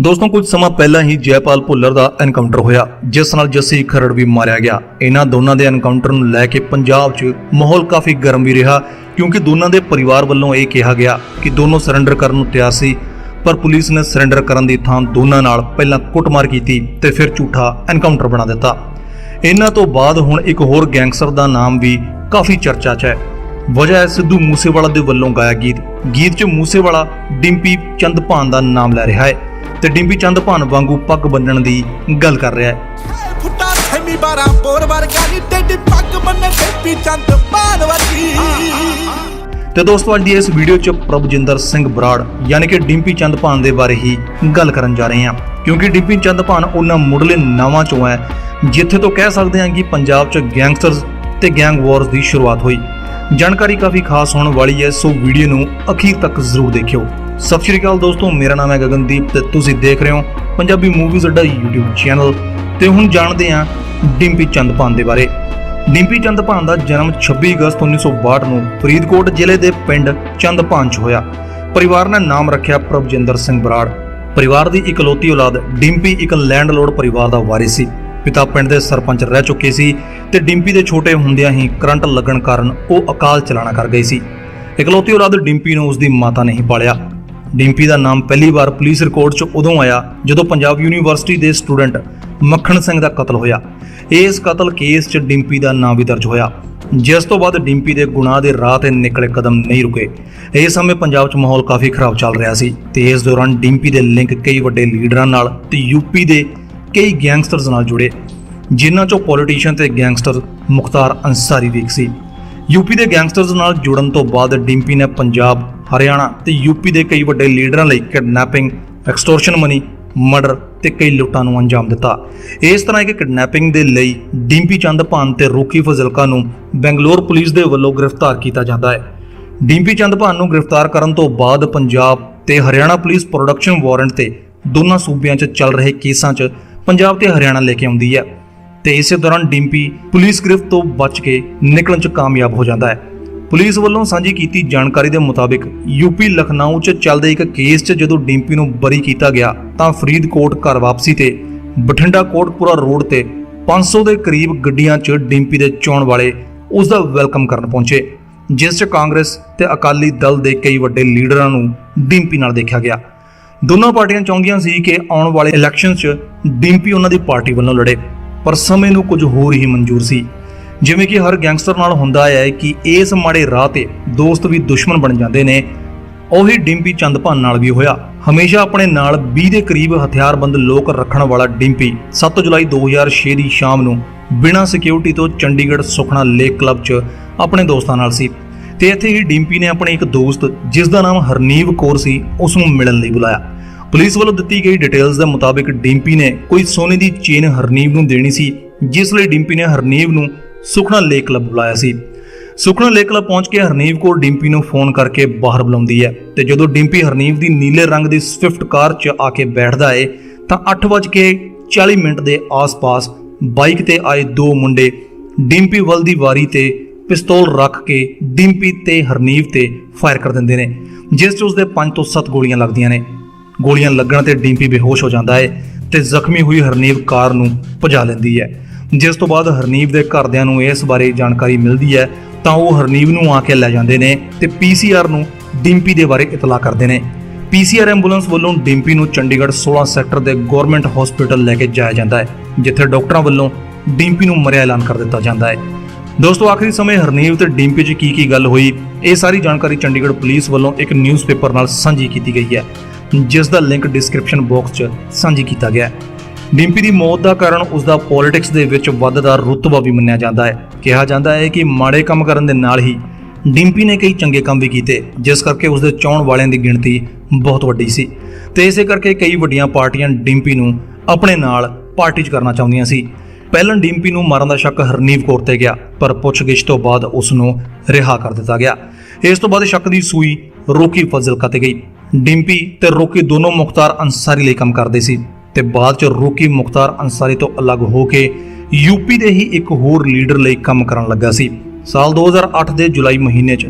ਦੋਸਤੋ, ਕੁਝ ਸਮਾਂ ਪਹਿਲਾਂ ਹੀ ਜੈਪਾਲ ਭੁੱਲਰ ਦਾ ਐਨਕਾਊਂਟਰ ਹੋਇਆ, ਜਿਸ ਨਾਲ ਜੱਸੀ ਖਰੜ ਵੀ ਮਾਰਿਆ ਗਿਆ। ਇਹਨਾਂ ਦੋਨਾਂ ਦੇ ਐਨਕਾਊਂਟਰ ਨੂੰ ਲੈ ਕੇ ਪੰਜਾਬ 'ਚ ਮਾਹੌਲ ਕਾਫੀ ਗਰਮ ਵੀ ਰਿਹਾ, ਕਿਉਂਕਿ ਦੋਨਾਂ ਦੇ ਪਰਿਵਾਰ ਵੱਲੋਂ ਇਹ ਕਿਹਾ ਗਿਆ ਕਿ ਦੋਨੋਂ ਸਰੈਂਡਰ ਕਰਨ ਨੂੰ ਤਿਆਰ ਸੀ, ਪਰ ਪੁਲਿਸ ਨੇ ਸਰੈਂਡਰ ਕਰਨ ਦੀ ਥਾਂ ਦੋਨਾਂ ਨਾਲ ਪਹਿਲਾਂ ਕੁੱਟਮਾਰ ਕੀਤੀ ਤੇ ਫਿਰ ਝੂਠਾ ਐਨਕਾਊਂਟਰ ਬਣਾ ਦਿੱਤਾ। ਇਹਨਾਂ ਤੋਂ ਬਾਅਦ ਹੁਣ ਇੱਕ ਹੋਰ ਗੈਂਗਸਟਰ ਦਾ ਨਾਮ ਵੀ ਕਾਫੀ ਚਰਚਾ 'ਚ ਹੈ। ਵਜ੍ਹਾ ਹੈ ਸਿੱਧੂ ਮੂਸੇਵਾਲਾ ਦੇ ਵੱਲੋਂ ਗਾਇਆ ਗੀਤ। ਗੀਤ 'ਚ ਮੂਸੇਵਾਲਾ, ਡਿੰਪੀ ਚੰਦਪਾਨ ਦਾ ਨਾਮ ਲੈ ਰਿਹਾ ਹੈ। ਤੇ ਡਿੰਪੀ ਚੰਦਪਾਨ ਵਾਂਗੂ ਪੱਗ ਬੰਨਣ ਦੀ ਗੱਲ ਕਰ ਰਿਹਾ ਹੈ। ਫੁੱਟਾ ਥੈਮੀ ਬਾਰਾਂ ਪੋਰ ਵਰਗਾ ਨੀ ਟੇਡੀ ਪੱਗ ਮੰਨੇ ਟੇਪੀ ਚੰਦ ਪਾਨ ਵਰਗੀ। ਤੇ ਦੋਸਤੋ ਅੱਜ ਦੀ ਇਸ ਵੀਡੀਓ 'ਚ ਪ੍ਰਭਜਿੰਦਰ ਸਿੰਘ ਬਰਾੜ ਯਾਨੀ ਕਿ ਡਿੰਪੀ ਚੰਦਪਾਨ ਦੇ ਬਾਰੇ ਹੀ ਗੱਲ ਕਰਨ ਜਾ ਰਹੇ ਹਾਂ। ਕਿਉਂਕਿ ਡਿੰਪੀ ਚੰਦਪਾਨ ਉਹਨਾਂ ਮੁੱਢਲੇ ਨਾਵਾਂ 'ਚੋਂ ਹੈ ਜਿੱਥੇ ਤੋਂ ਕਹਿ ਸਕਦੇ ਹਾਂ ਕਿ ਪੰਜਾਬ 'ਚ ਗੈਂਗਸਟਰਸ ਤੇ ਗੈਂਗ ਵਾਰਸ ਦੀ ਸ਼ੁਰੂਆਤ ਹੋਈ। ਜਾਣਕਾਰੀ ਕਾਫੀ ਖਾਸ ਹੋਣ ਵਾਲੀ ਹੈ ਸੋ ਵੀਡੀਓ ਨੂੰ ਅਖੀਰ ਤੱਕ ਜ਼ਰੂਰ ਦੇਖਿਓ। ਸਤਿ ਸ਼੍ਰੀ ਅਕਾਲ ਦੋਸਤੋ, ਮੇਰਾ ਨਾਮ ਹੈ ਗਗਨਦੀਪ ਤੇ ਤੁਸੀਂ ਦੇਖ ਰਹੇ ਹੋ Punjabi movies Adda YouTube channel ਤੇ ਹੁਣ ਜਾਣਦੇ ਹਾਂ ਡਿੰਪੀ ਚੰਦ ਭਾਨ ਦੇ ਬਾਰੇ। ਡਿੰਪੀ ਚੰਦ ਭਾਨ ਦਾ ਜਨਮ 26 ਅਗਸਤ 1962 ਨੂੰ ਫਰੀਦਕੋਟ ਜ਼ਿਲ੍ਹੇ ਦੇ ਪਿੰਡ ਚੰਦਪਾਨ 'ਚ ਹੋਇਆ। ਪਰਿਵਾਰ ਨੇ ਨਾਮ ਰੱਖਿਆ ਪ੍ਰਭਜਿੰਦਰ ਸਿੰਘ ਬਰਾੜ। ਪਰਿਵਾਰ ਦੀ ਇਕਲੌਤੀ ਔਲਾਦ ਡਿੰਪੀ ਇੱਕ ਲੈਂਡਲੋਰਡ ਪਰਿਵਾਰ ਦਾ ਵਾਰਿਸ ਸੀ। ਪਿਤਾ ਪਿੰਡ ਦੇ ਸਰਪੰਚ ਰਹਿ ਚੁੱਕੇ ਸੀ ਤੇ ਡਿੰਪੀ ਦੇ ਛੋਟੇ ਹੁੰਦਿਆਂ ਹੀ ਕਰੰਟ ਲੱਗਣ ਕਾਰਨ ਉਹ ਅਕਾਲ ਚਲਾਣਾ ਕਰ ਗਈ ਸੀ। ਇਕਲੌਤੀ ਔਲਾਦ ਡਿੰਪੀ ਨੂੰ ਉਸ ਦੀ ਮਾਤਾ ਨੇ ਹੀ ਪਾਲਿਆ। ਡਿੰਪੀ ਦਾ ਨਾਮ ਪਹਿਲੀ ਵਾਰ ਪੁਲਿਸ ਰਿਕਾਰਡ 'ਚ ਉਦੋਂ ਆਇਆ ਜਦੋਂ ਪੰਜਾਬ ਯੂਨੀਵਰਸਿਟੀ ਦੇ ਸਟੂਡੈਂਟ ਮੱਖਣ ਸਿੰਘ ਦਾ ਕਤਲ ਹੋਇਆ। ਇਸ ਕਤਲ ਕੇਸ 'ਚ ਡਿੰਪੀ ਦਾ ਨਾਮ ਵੀ ਦਰਜ ਹੋਇਆ। ਜਿਸ ਤੋਂ ਬਾਅਦ ਡਿੰਪੀ ਦੇ ਗੁਨਾਹ ਦੇ ਰਾਹ ਤੇ ਨਿਕਲੇ ਕਦਮ ਨਹੀਂ ਰੁਕੇ। ਇਸ ਸਮੇਂ ਪੰਜਾਬ 'ਚ ਮਾਹੌਲ ਕਾਫੀ ਖਰਾਬ ਚੱਲ ਰਿਹਾ ਸੀ ਤੇ ਇਸ ਦੌਰਾਨ ਡਿੰਪੀ ਦੇ ਲਿੰਕ ਕਈ ਵੱਡੇ ਲੀਡਰਾਂ ਨਾਲ ਤੇ ਯੂਪੀ ਦੇ ਕਈ ਗੈਂਗਸਟਰਸ ਨਾਲ ਜੁੜੇ, ਜਿਨ੍ਹਾਂ 'ਚੋਂ ਪੋਲੀਟੀਸ਼ੀਅਨ ਤੇ ਗੈਂਗਸਟਰ ਮੁਖਤਾਰ ਅੰਸਾਰੀ ਵੀ ਸੀ। ਯੂਪੀ ਦੇ ਗੈਂਗਸਟਰਸ ਨਾਲ ਜੁੜਨ ਤੋਂ ਬਾਅਦ ਡਿੰਪੀ ਨੇ ਪੰਜਾਬ, ਹਰਿਆਣਾ ਤੇ ਯੂਪੀ ਦੇ ਕਈ ਵੱਡੇ ਲੀਡਰਾਂ ਲਈ ਕਿਡਨੈਪਿੰਗ, ਐਕਸਟੋਰਸ਼ਨ ਮਨੀ, ਮਰਡਰ ਤੇ ਕਈ ਲੁੱਟਾਂ ਨੂੰ ਅੰਜਾਮ ਦਿੱਤਾ। ਇਸ ਤਰ੍ਹਾਂ ਇੱਕ ਕਿਡਨੈਪਿੰਗ ਦੇ ਲਈ ਡਿੰਪੀ ਚੰਦਪਾਨ ਤੇ ਰੋਕੀ ਫਜ਼ਲਕਾ ਨੂੰ ਬੈਂਗਲੌਰ ਪੁਲਿਸ ਦੇ ਵੱਲੋਂ ਗ੍ਰਿਫਤਾਰ ਕੀਤਾ ਜਾਂਦਾ ਹੈ। ਡਿੰਪੀ ਚੰਦਪਾਨ ਨੂੰ ਗ੍ਰਿਫਤਾਰ ਕਰਨ ਤੋਂ ਬਾਅਦ ਪੰਜਾਬ ਤੇ ਹਰਿਆਣਾ ਪੁਲਿਸ ਪ੍ਰੋਡਕਸ਼ਨ ਵਾਰੰਟ ਤੇ ਦੋਨਾਂ ਸੂਬਿਆਂ 'ਚ ਚੱਲ ਰਹੇ ਕੇਸਾਂ 'ਚ ਪੰਜਾਬ ਤੇ ਹਰਿਆਣਾ ਲੈ ਕੇ ਆਉਂਦੀ ਹੈ। ਤੇ ਇਸੇ ਦੌਰਾਨ ਡਿੰਪੀ ਪੁਲਿਸ ਗ੍ਰਿਫਤ ਤੋਂ ਬਚ ਕੇ ਨਿਕਲਣ 'ਚ ਕਾਮਯਾਬ ਹੋ ਜਾਂਦਾ ਹੈ। ਪੁਲਿਸ ਵੱਲੋਂ ਸਾਂਝੀ ਕੀਤੀ ਜਾਣਕਾਰੀ ਦੇ ਮੁਤਾਬਿਕ ਯੂਪੀ ਲਖਨਊ 'ਚ ਚੱਲਦੇ ਇੱਕ ਕੇਸ 'ਚ ਜਦੋਂ ਡਿੰਪੀ ਨੂੰ ਬਰੀ ਕੀਤਾ ਗਿਆ ਤਾਂ ਫਰੀਦਕੋਟ ਘਰ ਵਾਪਸੀ ਤੇ ਬਠਿੰਡਾ ਕੋਟਪੁਰਾ ਰੋਡ ਤੇ 500 ਦੇ ਕਰੀਬ ਗੱਡੀਆਂ 'ਚ ਡਿੰਪੀ ਦੇ ਚੋਣ ਵਾਲੇ ਉਸ ਦਾ ਵੈਲਕਮ ਕਰਨ ਪਹੁੰਚੇ, ਜਿਸ 'ਚ ਕਾਂਗਰਸ ਤੇ ਅਕਾਲੀ ਦਲ ਦੇ ਕਈ ਵੱਡੇ ਲੀਡਰਾਂ ਨੂੰ ਡਿੰਪੀ ਨਾਲ ਦੇਖਿਆ ਗਿਆ। ਦੋਨਾਂ ਪਾਰਟੀਆਂ ਚਾਹੁੰਦੀਆਂ ਸੀ ਕਿ ਆਉਣ ਵਾਲੇ ਇਲੈਕਸ਼ਨ 'ਚ ਡਿੰਪੀ ਉਹਨਾਂ ਦੀ ਪਾਰਟੀ ਵੱਲੋਂ ਲੜੇ। ਪਰ ਸਮੇਂ ਨੂੰ ਕੁਝ ਹੋਰ ਹੀ ਮਨਜ਼ੂਰ ਸੀ। ਜਿਵੇਂ ਕਿ ਹਰ ਗੈਂਗਸਟਰ ਨਾਲ ਹੁੰਦਾ ਹੈ ਕਿ ਇਸ ਮਾੜੇ ਰਾਹ ਤੇ ਦੋਸਤ ਵੀ ਦੁਸ਼ਮਣ ਬਣ ਜਾਂਦੇ ਨੇ। ਉਹੀ ਡਿੰਪੀ ਚੰਦਪਾਨ ਨਾਲ ਵੀ ਹੋਇਆ। ਹਮੇਸ਼ਾ ਆਪਣੇ ਨਾਲ 20 ਦੇ ਕਰੀਬ ਹਥਿਆਰਬੰਦ ਲੋਕ ਰੱਖਣ ਵਾਲਾ ਡਿੰਪੀ 7 ਜੁਲਾਈ 2006 ਦੀ ਸ਼ਾਮ ਨੂੰ ਬਿਨਾਂ ਸਿਕਿਉਰਿਟੀ ਤੋਂ ਚੰਡੀਗੜ੍ਹ ਸੁਖਣਾ ਲੇਕ ਕਲੱਬ 'ਚ ਆਪਣੇ ਦੋਸਤਾਂ ਨਾਲ ਸੀ। ਤੇ ਇੱਥੇ ਹੀ ਡਿੰਪੀ ਨੇ ਆਪਣੇ ਇੱਕ ਦੋਸਤ, ਜਿਸ ਦਾ ਨਾਮ ਹਰਨੀਵ ਕੌਰ ਸੀ, ਉਸ ਨੂੰ ਮਿਲਣ ਲਈ ਬੁਲਾਇਆ। ਪੁਲਿਸ ਵੱਲੋਂ ਦਿੱਤੀ ਗਈ ਡਿਟੇਲਸ ਦੇ ਮੁਤਾਬਿਕ ਡਿੰਪੀ ਨੇ ਕੋਈ ਸੋਨੇ ਦੀ ਚੇਨ ਹਰਨੀਵ ਨੂੰ ਦੇਣੀ ਸੀ, ਜਿਸ ਲਈ ਡਿੰਪੀ ਨੇ ਹਰਨੀਵ ਨੂੰ ਸੁਖਣਾ ਲੇਕ ਕਲੱਬ ਬੁਲਾਇਆ ਸੀ। ਸੁਖਣਾ ਲੇਕ ਕਲੱਬ ਪਹੁੰਚ ਕੇ ਹਰਨੀਵ ਕੋਲ ਡਿੰਪੀ ਨੂੰ ਫੋਨ ਕਰਕੇ ਬਾਹਰ ਬੁਲਾਉਂਦੀ ਹੈ ਤੇ ਜਦੋਂ ਡਿੰਪੀ ਹਰਨੀਵ ਦੀ ਨੀਲੇ ਰੰਗ ਦੀ ਸਵਿਫਟ ਕਾਰ 'ਚ ਆ ਕੇ ਬੈਠਦਾ ਏ, ਤਾਂ 8:40 ਮਿੰਟ ਦੇ ਆਸ-ਪਾਸ ਬਾਈਕ ਤੇ ਆਏ ਦੋ ਮੁੰਡੇ ਡਿੰਪੀ ਵੱਲ ਦੀ ਵਾਰੀ ਤੇ ਪਿਸਤੌਲ ਰੱਖ ਕੇ ਡਿੰਪੀ ਤੇ ਹਰਨੀਵ ਤੇ ਫਾਇਰ ਕਰ ਦਿੰਦੇ ਨੇ, ਜਿਸ 'ਚ ਉਸਦੇ 5 ਤੋਂ 7 ਗੋਲੀਆਂ ਲੱਗਦੀਆਂ ਨੇ। ਗੋਲੀਆਂ ਲੱਗਣ ਤੇ ਡਿੰਪੀ ਬੇਹੋਸ਼ ਹੋ ਜਾਂਦਾ ਹੈ ਤੇ ਜ਼ਖਮੀ ਹੋਈ ਹਰਨੀਵ ਕਾਰ ਨੂੰ ਭਜਾ ਲੈਂਦੀ ਹੈ। ਜਿਸ ਤੋਂ ਬਾਅਦ ਹਰਨੀਵ ਦੇ ਘਰਦਿਆਂ ਨੂੰ ਇਸ ਬਾਰੇ ਜਾਣਕਾਰੀ ਮਿਲਦੀ ਹੈ, ਤਾਂ ਉਹ ਹਰਨੀਵ ਨੂੰ ਆ ਕੇ ਲੈ ਜਾਂਦੇ ਨੇ ਤੇ ਪੀਸੀਆਰ ਨੂੰ ਡਿੰਪੀ ਦੇ ਬਾਰੇ ਇਤਲਾਹ ਕਰਦੇ ਨੇ। ਪੀਸੀਆਰ ਐਂਬੂਲੈਂਸ ਵੱਲੋਂ ਡਿੰਪੀ ਨੂੰ ਚੰਡੀਗੜ੍ਹ 16 ਸੈਕਟਰ ਦੇ ਗਵਰਨਮੈਂਟ ਹਸਪੀਟਲ ਲੈ ਕੇ ਜਾਇਆ ਜਾਂਦਾ ਹੈ, ਜਿੱਥੇ ਡਾਕਟਰਾਂ ਵੱਲੋਂ ਡਿੰਪੀ ਨੂੰ ਮਰਿਆ ਐਲਾਨ ਕਰ ਦਿੱਤਾ ਜਾਂਦਾ ਹੈ। ਦੋਸਤੋ, ਆਖਰੀ ਸਮੇਂ ਹਰਨੀਵ ਤੇ ਡਿੰਪੀ 'ਚ ਕੀ ਕੀ ਗੱਲ ਹੋਈ, ਇਹ ਸਾਰੀ ਜਾਣਕਾਰੀ ਚੰਡੀਗੜ੍ਹ ਪੁਲਿਸ ਵੱਲੋਂ ਇੱਕ ਨਿਊਜ਼ਪੇਪਰ ਨਾਲ ਸਾਂਝੀ ਕੀਤੀ ਗਈ ਹੈ। ਜਿਸ ਦਾ ਲਿੰਕ ਡਿਸਕ੍ਰਿਪਸ਼ਨ ਬਾਕਸ 'ਚ ਸਾਂਝੀ ਕੀਤਾ ਗਿਆ ਹੈ। ਡਿੰਪੀ ਦੀ ਮੌਤ ਦਾ ਕਾਰਨ ਉਸ ਦਾ ਪੋਲਿਟਿਕਸ ਦੇ ਵਿੱਚ ਵੱਧਦਾ ਰੁਤਬਾ ਵੀ ਮੰਨਿਆ ਜਾਂਦਾ ਹੈ। ਕਿਹਾ ਜਾਂਦਾ ਹੈ ਕਿ ਮਾੜੇ ਕੰਮ ਕਰਨ ਦੇ ਨਾਲ ਹੀ ਡਿੰਪੀ ਨੇ ਕਈ ਚੰਗੇ ਕੰਮ ਵੀ ਕੀਤੇ, ਜਿਸ ਕਰਕੇ ਉਸ ਦੇ ਚਾਹਣ ਵਾਲਿਆਂ ਦੀ ਗਿਣਤੀ ਬਹੁਤ ਵੱਡੀ ਸੀ। ਤੇ ਇਸੇ ਕਰਕੇ ਕਈ ਵੱਡੀਆਂ ਪਾਰਟੀਆਂ ਡਿੰਪੀ ਨੂੰ ਆਪਣੇ ਨਾਲ ਪਾਰਟੀ 'ਚ ਕਰਨਾ ਚਾਹੁੰਦੀਆਂ ਸੀ। ਪਹਿਲਾਂ ਡਿੰਪੀ ਨੂੰ ਮਾਰਨ ਦਾ ਸ਼ੱਕ ਹਰਨੀਵ ਕੌਰ ਤੇ ਗਿਆ, ਪਰ ਪੁੱਛਗਿੱਛ ਤੋਂ ਬਾਅਦ ਉਸ ਨੂੰ ਰਿਹਾ ਕਰ ਦਿੱਤਾ ਗਿਆ। ਇਸ ਤੋਂ ਬਾਅਦ ਸ਼ੱਕ ਦੀ ਸੂਈ ਰੋਕੀ ਫਜ਼ਲ ਤੇ ਗਈ। ਡਿੰਪੀ ਤੇ ਰੋਕੀ ਦੋਨੋਂ ਮੁਖਤਾਰ ਅੰਸਾਰੀ ਲਈ ਕੰਮ ਕਰਦੇ ਸੀ ਤੇ ਬਾਅਦ ਚ ਰੋਕੀ ਮੁਖਤਾਰ ਅੰਸਾਰੀ ਤੋਂ ਅਲੱਗ ਹੋ ਕੇ ਯੂਪੀ ਦੇ ਹੀ ਇੱਕ ਹੋਰ ਲੀਡਰ ਲਈ ਕੰਮ ਕਰਨ ਲੱਗਾ ਸੀ। ਸਾਲ 2008 ਦੇ ਜੁਲਾਈ ਮਹੀਨੇ 'ਚ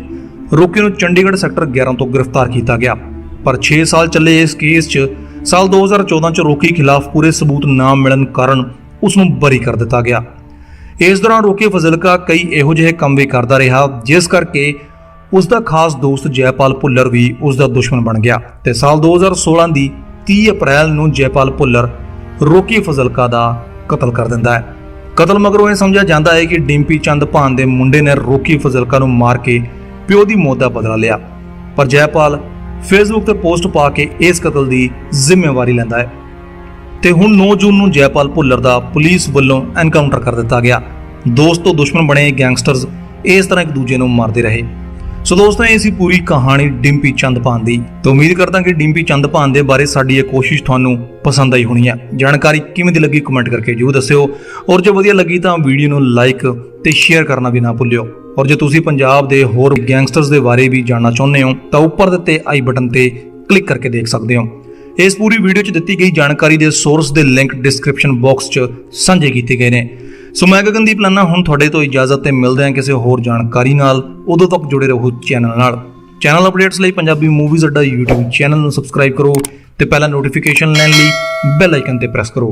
ਰੋਕੀ ਨੂੰ ਚੰਡੀਗੜ੍ਹ ਸੈਕਟਰ 11 ਤੋਂ ਗ੍ਰਿਫਤਾਰ ਕੀਤਾ ਗਿਆ। ਪਰ 6 ਸਾਲ ਚੱਲੇ ਇਸ ਕੇਸ 'ਚ ਸਾਲ 2014 ਚ ਰੋਕੀ ਖਿਲਾਫ ਪੂਰੇ ਸਬੂਤ ਨਾ ਮਿਲਣ ਕਾਰਨ ਉਸ ਨੂੰ ਬਰੀ ਕਰ ਦਿੱਤਾ ਗਿਆ। ਇਸ ਦੌਰਾਨ ਰੋਕੀ ਫਜ਼ਲਕਾ ਕਈ ਇਹੋ ਜਿਹੇ ਕੰਮ ਵੀ ਕਰਦਾ ਰਿਹਾ, ਜਿਸ ਕਰਕੇ ਉਸ ਦਾ ਖਾਸ ਦੋਸਤ ਜੈਪਾਲ ਭੁੱਲਰ ਵੀ ਉਸ ਦਾ ਦੁਸ਼ਮਣ ਬਣ ਗਿਆ ਤੇ ਸਾਲ 2016 ਦੀ 30 ਅਪ੍ਰੈਲ ਨੂੰ ਜੈਪਾਲ ਭੁੱਲਰ ਰੋਕੀ ਫਜ਼ਲਕਾ ਦਾ ਕਤਲ ਕਰ ਦਿੰਦਾ ਹੈ। ਕਤਲ ਮਗਰੋਂ ਇਹ ਸਮਝਿਆ ਜਾਂਦਾ ਹੈ ਕਿ ਡਿੰਪੀ ਚੰਦ ਭਾਨ ਦੇ ਮੁੰਡੇ ਨੇ ਰੋਕੀ ਫਜ਼ਲਕਾ ਨੂੰ ਮਾਰ ਕੇ ਪਿਓ ਦੀ ਮੌਤ ਦਾ ਬਦਲਾ ਲਿਆ। ਪਰ ਜੈਪਾਲ ਫੇਸਬੁੱਕ ਤੇ ਪੋਸਟ ਪਾ ਕੇ ਇਸ ਕਤਲ ਦੀ ਜ਼ਿੰਮੇਵਾਰੀ ਲੈਂਦਾ ਹੈ। ਤੇ ਹੁਣ 9 ਜੂਨ ਨੂੰ ਜੈਪਾਲ ਭੁੱਲਰ ਦਾ ਪੁਲਿਸ ਵੱਲੋਂ ਐਨਕਾਊਂਟਰ ਕਰ ਦਿੱਤਾ ਗਿਆ। ਦੋਸਤ ਤੋਂ ਦੁਸ਼ਮਣ ਬਣੇ ਗੈਂਗਸਟਰਸ ਇਸ ਤਰ੍ਹਾਂ ਇੱਕ ਦੂਜੇ ਨੂੰ ਮਾਰਦੇ ਰਹੇ। ਸੋ ਦੋਸਤੋ, ਇਹ ਸੀ ਪੂਰੀ ਕਹਾਣੀ ਡਿੰਪੀ ਚੰਦਪਾਨ ਦੀ। ਤੇ ਉਮੀਦ ਕਰਦਾ ਕਿ ਡਿੰਪੀ ਚੰਦਪਾਨ ਦੇ ਬਾਰੇ ਸਾਡੀ ਇਹ ਕੋਸ਼ਿਸ਼ ਤੁਹਾਨੂੰ ਪਸੰਦ ਆਈ ਹੋਣੀ ਹੈ ਜਾਣਕਾਰੀ ਕਿਵੇਂ ਦੀ ਲੱਗੀ ਕਮੈਂਟ ਕਰਕੇ ਜਰੂਰ ਦੱਸਿਓ। ਔਰ ਜੇ ਵਧੀਆ ਲੱਗੀ ਤਾਂ ਵੀਡੀਓ ਨੂੰ ਲਾਈਕ ਤੇ ਸ਼ੇਅਰ ਕਰਨਾ ਵੀ ਨਾ ਭੁੱਲਿਓ। ਔਰ ਜੇ ਤੁਸੀਂ ਪੰਜਾਬ ਦੇ ਹੋਰ ਗੈਂਗਸਟਰਸ ਦੇ ਬਾਰੇ ਵੀ ਜਾਣਨਾ ਚਾਹੁੰਦੇ ਹੋ, ਤਾਂ ਉੱਪਰ ਦਿੱਤੇ ਆਈ ਬਟਨ ਤੇ ਕਲਿੱਕ ਕਰਕੇ ਦੇਖ ਸਕਦੇ ਹੋ। ਇਸ ਪੂਰੀ ਵੀਡੀਓ 'ਚ ਦਿੱਤੀ ਗਈ ਜਾਣਕਾਰੀ ਦੇ ਸੋਰਸ ਦੇ ਲਿੰਕ ਡਿਸਕ੍ਰਿਪਸ਼ਨ ਬਾਕਸ 'ਚ ਸਾਂਝੇ ਕੀਤੇ ਗਏ ਨੇ। ਸੋ ਮੈਂ ਗਗਨਦੀਪ ਲਾਨਾ, ਹੁਣ ਤੁਹਾਡੇ ਤੋਂ ਇਜਾਜ਼ਤ ਤੇ ਮਿਲਦੇ ਹਾਂ ਕਿਸੇ ਹੋਰ ਜਾਣਕਾਰੀ ਨਾਲ। ਉਦੋਂ ਤੱਕ ਜੁੜੇ ਰਹੋ ਚੈਨਲ ਨਾਲ। ਚੈਨਲ ਅਪਡੇਟਸ ਲਈ Punjabi movies Adda YouTube channel ਨੂੰ ਸਬਸਕ੍ਰਾਈਬ ਕਰੋ ਤੇ ਪਹਿਲਾ ਨੋਟੀਫਿਕੇਸ਼ਨ ਲੈਣ ਲਈ ਬੈਲ ਆਈਕਨ ਤੇ ਪ੍ਰੈਸ ਕਰੋ।